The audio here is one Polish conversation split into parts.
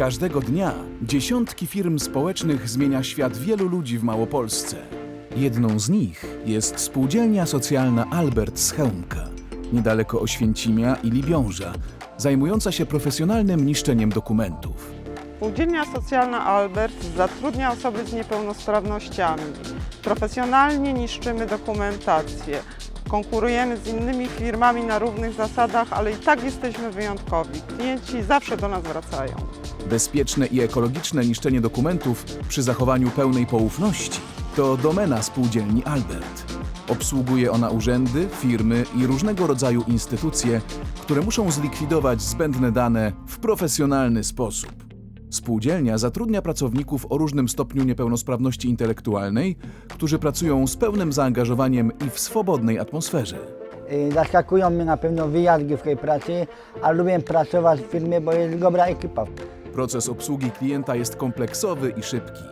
Każdego dnia dziesiątki firm społecznych zmienia świat wielu ludzi w Małopolsce. Jedną z nich jest spółdzielnia socjalna Albert z Chełmka, niedaleko Oświęcimia i Libiąża, zajmująca się profesjonalnym niszczeniem dokumentów. Spółdzielnia Socjalna Albert zatrudnia osoby z niepełnosprawnościami. Profesjonalnie niszczymy dokumentację. Konkurujemy z innymi firmami na równych zasadach, ale i tak jesteśmy wyjątkowi. Klienci zawsze do nas wracają. Bezpieczne i ekologiczne niszczenie dokumentów przy zachowaniu pełnej poufności to domena spółdzielni Albert. Obsługuje ona urzędy, firmy i różnego rodzaju instytucje, które muszą zlikwidować zbędne dane w profesjonalny sposób. Spółdzielnia zatrudnia pracowników o różnym stopniu niepełnosprawności intelektualnej, którzy pracują z pełnym zaangażowaniem i w swobodnej atmosferze. Y, Zaskakują mnie na pewno wyjazdy w tej pracy, a lubię pracować w firmie, bo jest dobra ekipa. Proces obsługi klienta jest kompleksowy i szybki.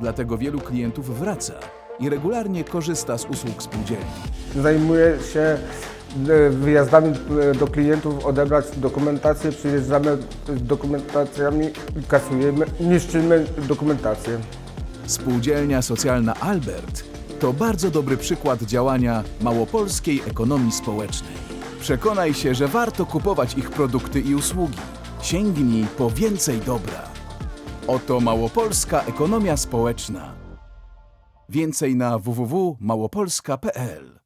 Dlatego wielu klientów wraca i regularnie korzysta z usług spółdzielni. Zajmuję się e, wyjazdami e, do klientów, odebrać dokumentację, przyjeżdżamy z dokumentacjami kasujemy, niszczymy dokumentację. Spółdzielnia socjalna Albert to bardzo dobry przykład działania małopolskiej ekonomii społecznej. Przekonaj się, że warto kupować ich produkty i usługi. Sięgnij po więcej dobra. Oto małopolska ekonomia społeczna. Więcej na www.małopolska.pl